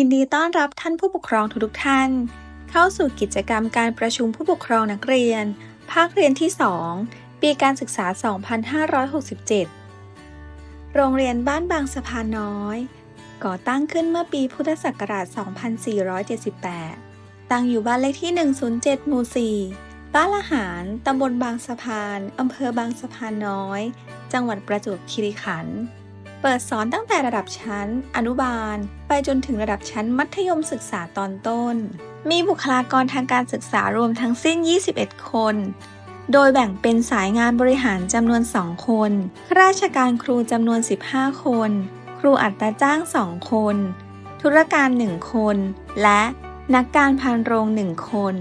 ยินดีต้อนรับท่านผู้ปกครองทุกท่าน เข้าสู่กิจกรรมการประชุมผู้ปกครองนักเรียน ภาคเรียนที่ 2 ปีการศึกษา 2567 โรงเรียนบ้านบางสะพานน้อย ก่อตั้งขึ้นเมื่อปีพุทธศักราช 2478 ตั้งอยู่บ้านเลขที่ 107 หมู่ 4 บ้านละหาร ตำบลบางสะพาน อำเภอบางสะพานน้อย จังหวัดประจวบคีรีขันธ์ เปิดสอนตั้งแต่ระดับชั้น อนุบาล ไปจนถึงระดับชั้นมัธยมศึกษาตอนต้น มีบุคลากรทางการศึกษารวมทั้งสิ้น 21 คน โดยแบ่งเป็นสายงานบริหารจำนวน 2 คนข้าราชการครูจำนวน 15 คน ครูอัตราจ้าง 2 คน ธุรการ 1 คน และนักการพานโรง 1 คน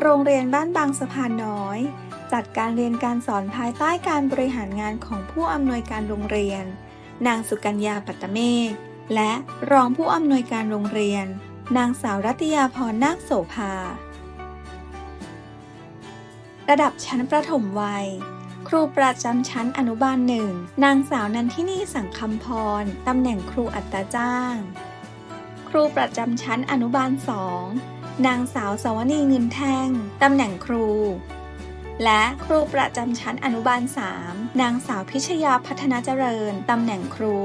โรงเรียนบ้านบางสะพานน้อย จัดการเรียนการสอนภายใต้การบริหารงานของผู้อำนวยการโรงเรียน นางสุกัญญาปัตตเมฆและรองผู้อำนวยการโรงเรียน นางสาวรัตยาพรนาคโสภา ระดับชั้นประถมวัย ครูประจำชั้นอนุบาลหนึ่งนางสาวนันทินีสังคำพรตำแหน่งครูอัตราจ้าง ครูประจำชั้นอนุบาลสองนางสาวสวนีเงินแท่งตำแหน่งครู และครูประจำชั้นอนุบาล 3 นางสาวพิชยาพัฒนาเจริญ ตำแหน่งครู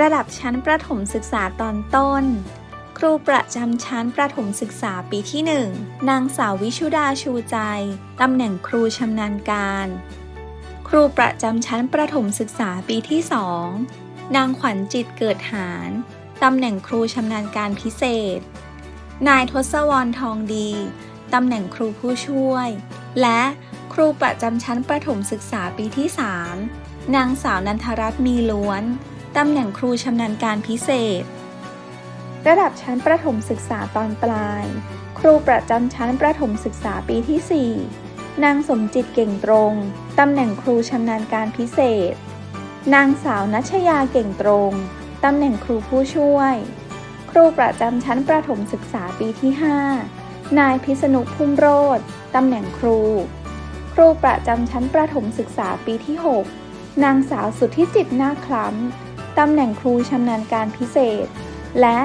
ระดับชั้นประถมศึกษาตอนต้น ครูประจำชั้นประถมศึกษาปีที่ 1 นางสาววิชุดาชูใจ ตำแหน่งครูชำนาญการ ครูประจำชั้นประถมศึกษาปีที่ 2 นางขวัญจิตเกิดหาร ตำแหน่งครูชำนาญการพิเศษ นายทศวรรณทองดี ตำแหน่งครูผู้ช่วย และครูประจำชั้นประถมศึกษาปีที่ 3 นางสาวนันทรัตน์มีล้วน ตำแหน่งครูชำนาญการพิเศษ ระดับชั้นประถมศึกษาตอนปลาย ครูประจำชั้นประถมศึกษาปีที่ 4 นางสมจิตเก่งตรง ตำแหน่งครูชำนาญการพิเศษ นางสาวนัชยาเก่งตรง ตำแหน่งครูผู้ช่วย ครูประจำชั้นประถมศึกษาปีที่ 5 นายพิษณุพุ่มโรธตำแหน่งครู ครูประจำชั้นประถมศึกษาปีที่ 6 นางสาวสุทธิจิตนาคล้ำ ตำแหน่งครูชำนาญการพิเศษ และ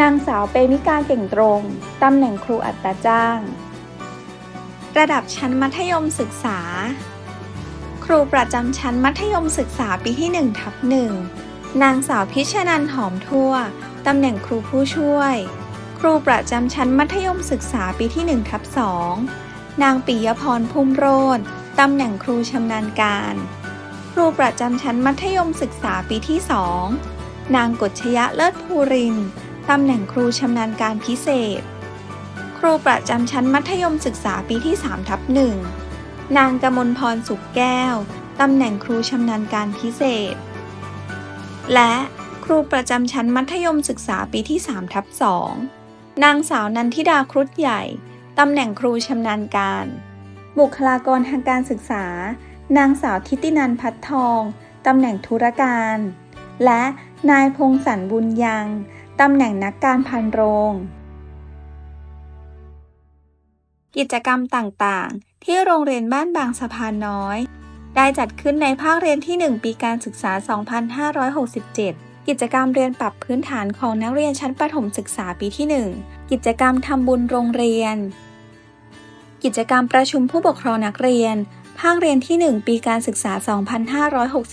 นางสาวเปมิกาเก่งตรง ตำแหน่งครูอัตราจ้าง ระดับชั้นมัธยมศึกษา ครูประจำชั้นมัธยมศึกษาปีที่1ทับ1นางสาวพิชนันหอมทั่ว ตำแหน่งครูผู้ช่วย ครูประจำชั้นมัธยมศึกษาปีที่1ทับ2นางปิยพรพุ่มโรธตำแหน่งครูชำนาญการ ครูประจำชั้นมัธยมศึกษาปีที่ 2 นางกฎชยะเลิศภูรินตำแหน่งครูชำนาญการพิเศษ ครูประจำชั้นมัธยมศึกษาปีที่3ทับ1นางกมลพรสุขแก้วตำแหน่งครูชำนาญการพิเศษ และครูประจำชั้นมัธยมศึกษาปีที่3ทับ2 นางสาวนันทิดาครุฑใหญ่ ตำแหน่งครูชำนาญการ บุคลากรทางการศึกษา นางสาวทิตินันพัฒทอง ตำแหน่งธุรการ และนายพงศรบุญยัง ตำแหน่งนักการพันโรง กิจกรรมต่างๆ ที่โรงเรียนบ้านบางสะพานน้อย ได้จัดขึ้นในภาคเรียนที่ 1 ปีการศึกษา 2567 กิจกรรมเรียนปรับพื้นฐานของนักเรียนชั้นประถมศึกษาปีที่ 1 กิจกรรมทำบุญโรงเรียน กิจกรรมประชุมผู้ปกครองนักเรียน ภาคเรียนที่ 1 ปีการศึกษา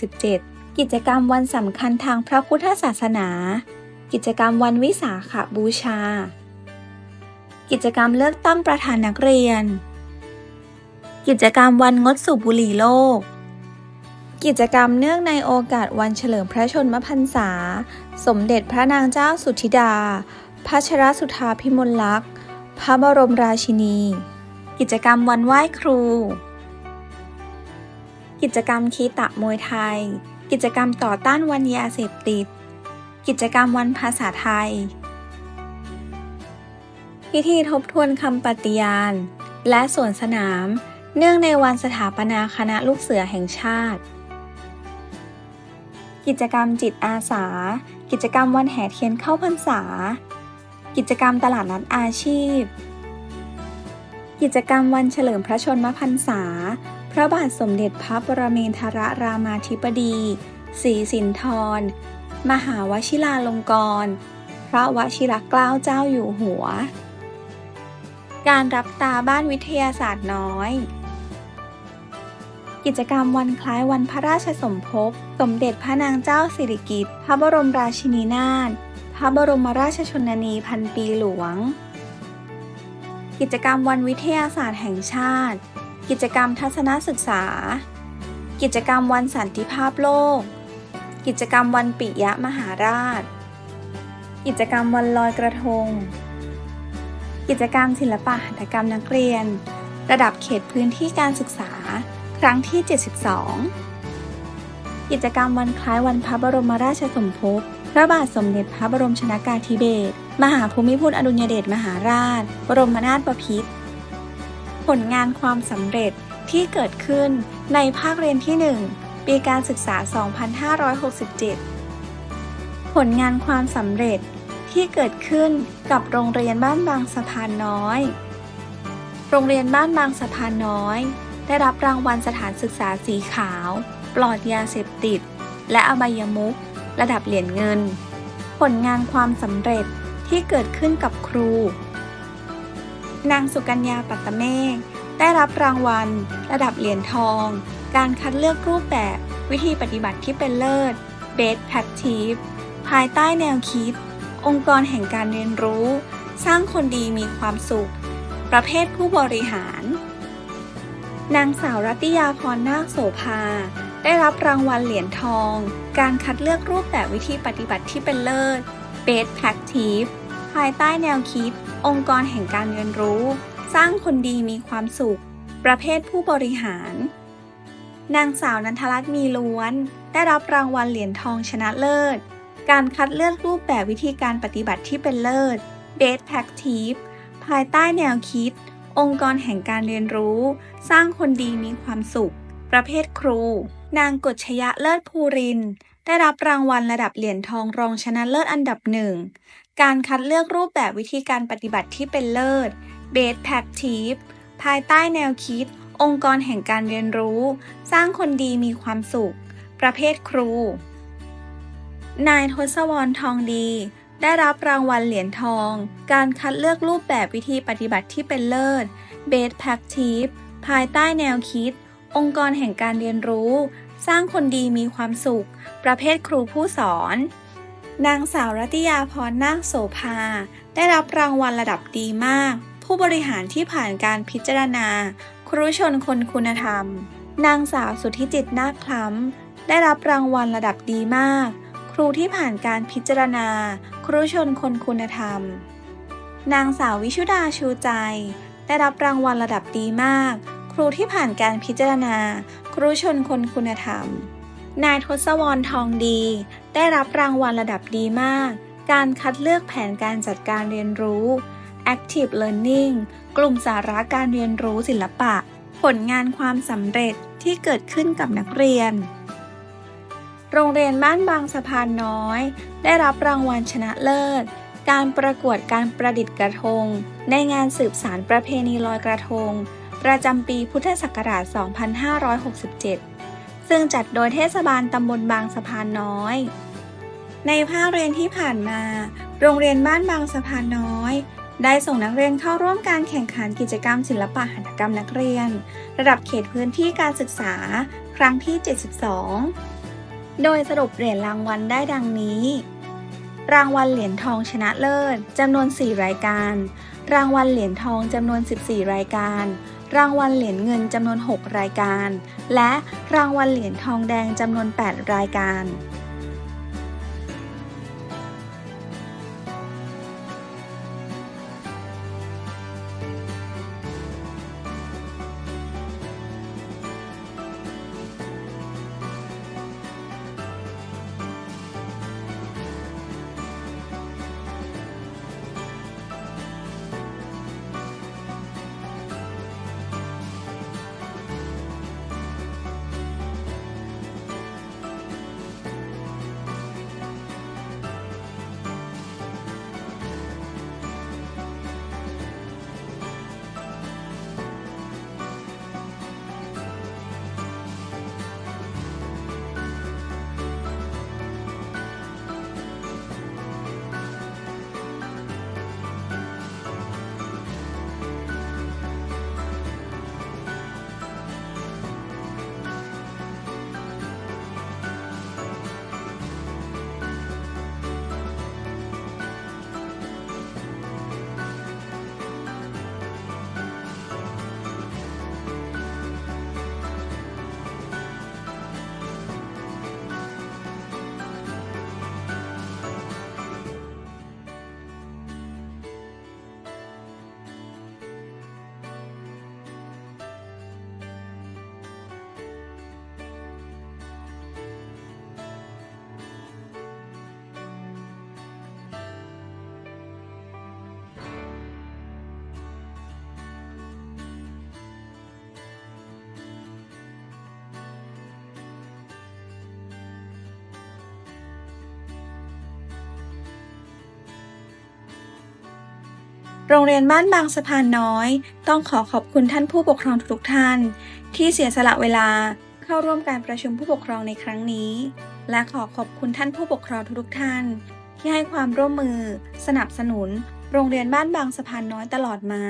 2567 กิจกรรมวันสำคัญทางพระพุทธศาสนา กิจกรรมวันวิสาขบูชา กิจกรรมเลือกตั้งประธานนักเรียน กิจกรรมวันงดสูบบุหรี่โลก กิจกรรมเนื่องในโอกาสวันเฉลิมพระชนมพรรษา สมเด็จพระนางเจ้าสุธิดาพัชรสุธาพิมลลักษณ์ พระบรมราชินี กิจกรรมวันไหว้ครู กิจกรรมคีตะมวยไทย กิจกรรมต่อต้านวันยาเสพติด กิจกรรมวันภาษาไทย พิธีทบทวนคำปฏิญาณ และสวนสนาม เนื่องในวันสถาปนาคณะลูกเสือแห่งชาติ กิจกรรมจิตอาสา กิจกรรมวันแห่เทียนเข้าพรรษา กิจกรรมตลาดนัดอาชีพ กิจกรรมวันเฉลิมพระชนมพรรษา พระบาทสมเด็จพระปรเมนทรรามาธิบดีศรีสินธร มหาวชิราลงกรณ์พระวชิรเกล้าเจ้าอยู่หัว การรับตาบ้านวิทยาศาสตร์น้อย กิจกรรมวันคล้ายวันพระราชสมภพ สมเด็จพระนางเจ้าสิริกิติ์ พระบรมราชินีนาถ พระบรมราชชนนีพันปีหลวง กิจกรรมวันวิทยาศาสตร์แห่งชาติ กิจกรรมทัศนศึกษา กิจกรรมวันสันติภาพโลก กิจกรรมวันปิยมหาราช กิจกรรมวันลอยกระทง กิจกรรมศิลปะหัตถกรรมนักเรียน ระดับเขตพื้นที่การศึกษา ครั้งที่ 72 กิจกรรมวันคล้ายวันพระบรมราชสมภพ พระบาทสมเด็จพระบรมชนากาธิเบศร มหาภูมิพลอดุลยเดชมหาราช บรมนาถบพิตร ผลงานความสำเร็จที่เกิดขึ้นในภาคเรียนที่ 1 ปีการศึกษา 2567 ผลงานความสำเร็จที่เกิดขึ้นกับโรงเรียนบ้านบางสะพานน้อย โรงเรียนบ้านบางสะพานน้อย ได้รับรางวัลสถานศึกษาสีขาว ปลอดยาเสพติด และอบายมุขระดับเหรียญเงิน ผลงานความสำเร็จที่เกิดขึ้นกับครู นางสุกัญญาปัตตเมฆได้รับรางวัล ระดับเหรียญทอง การคัดเลือกรูปแบบวิธีปฏิบัติที่เป็นเลิศ Best Practice ภายใต้แนวคิด องค์กรแห่งการเรียนรู้ สร้างคนดีมีความสุข ประเภทผู้บริหาร นางสาวรัติยาพรนาคโสภา ได้รับรางวัลเหรียญทอง การคัดเลือกรูปแบบวิธีปฏิบัติที่เป็นเลิศ Best Practice ภายใต้แนวคิด องค์กรแห่งการเรียนรู้ สร้างคนดีมีความสุข ประเภทผู้บริหาร นางสาวนันทรัตน์มีล้วน ได้รับรางวัลเหรียญทองชนะเลิศ การคัดเลือกรูปแบบวิธีการปฏิบัติที่เป็นเลิศ Best Practice ภายใต้แนวคิด องค์กรแห่งการเรียนรู้ สร้างคนดีมีความสุข ประเภทครู นางกฎชยะเลิศภูริน ได้รับรางวัลระดับเหรียญทองรองชนะเลิศอันดับหนึ่ง การคัดเลือกรูปแบบวิธีการปฏิบัติที่เป็นเลิศ Best Practice ภายใต้แนวคิด องค์กรแห่งการเรียนรู้ สร้างคนดีมีความสุข ประเภทครู นายทศวรรณทองดี ได้รับรางวัลเหรียญทอง การคัดเลือกรูปแบบวิธีปฏิบัติที่เป็นเลิศ Best Practice ภายใต้แนวคิด องค์กรแห่งการเรียนรู้ สร้างคนดีมีความสุข ประเภทครูผู้สอน นางสาวรัติยาพรนาคโสภา ได้รับรางวัลระดับดีมาก ผู้บริหารที่ผ่านการพิจารณา ครูชนคนคุณธรรม นางสาวสุทธิจิตนาคคล้ำได้รับรางวัลระดับดีมาก ครูที่ผ่านการพิจารณา ครูชนคนคุณธรรม นางสาววิชุดาชูใจ ได้รับรางวัลระดับดีมาก ครูที่ผ่านการพิจารณา ครูชนคนคุณธรรม นายทศวรรณทองดี ได้รับรางวัลระดับดีมาก การคัดเลือกแผนการจัดการเรียนรู้ Active Learning กลุ่มสาระการเรียนรู้ศิลปะ ผลงานความสำเร็จที่เกิดขึ้นกับนักเรียน โรงเรียนบ้านบางสะพานน้อย ได้รับรางวัลชนะเลิศ การประกวดการประดิษฐ์กระทง ในงานสืบสารประเพณีลอยกระทง ประจำปีพุทธศักราช 2567 ซึ่งจัดโดยเทศบาลตำบลบางสะพานน้อย ในภาคเรียนที่ผ่านมา โรงเรียนบ้านบางสะพานน้อย ได้ส่งนักเรียนเข้าร่วมการแข่งขันกิจกรรมศิลปะหัตถกรรมนักเรียน ระดับเขตพื้นที่การศึกษา ครั้งที่ 72 โดยสรุปเหรียญรางวัลได้ดังนี้ รางวัลเหรียญทองชนะเลิศจำนวน 4 รายการ รางวัลเหรียญทองจำนวน 14 รายการ รางวัลเหรียญเงินจำนวน 6 รายการ และรางวัลเหรียญทองแดงจำนวน 8 รายการ โรงเรียนบ้านบางสะพานน้อย ต้องขอขอบคุณท่านผู้ปกครองทุกท่าน ที่เสียสละเวลาเข้าร่วมการประชุมผู้ปกครองในครั้งนี้ และขอขอบคุณท่านผู้ปกครองทุกท่าน ที่ให้ความร่วมมือ สนับสนุน โรงเรียนบ้านบางสะพานน้อยตลอดมา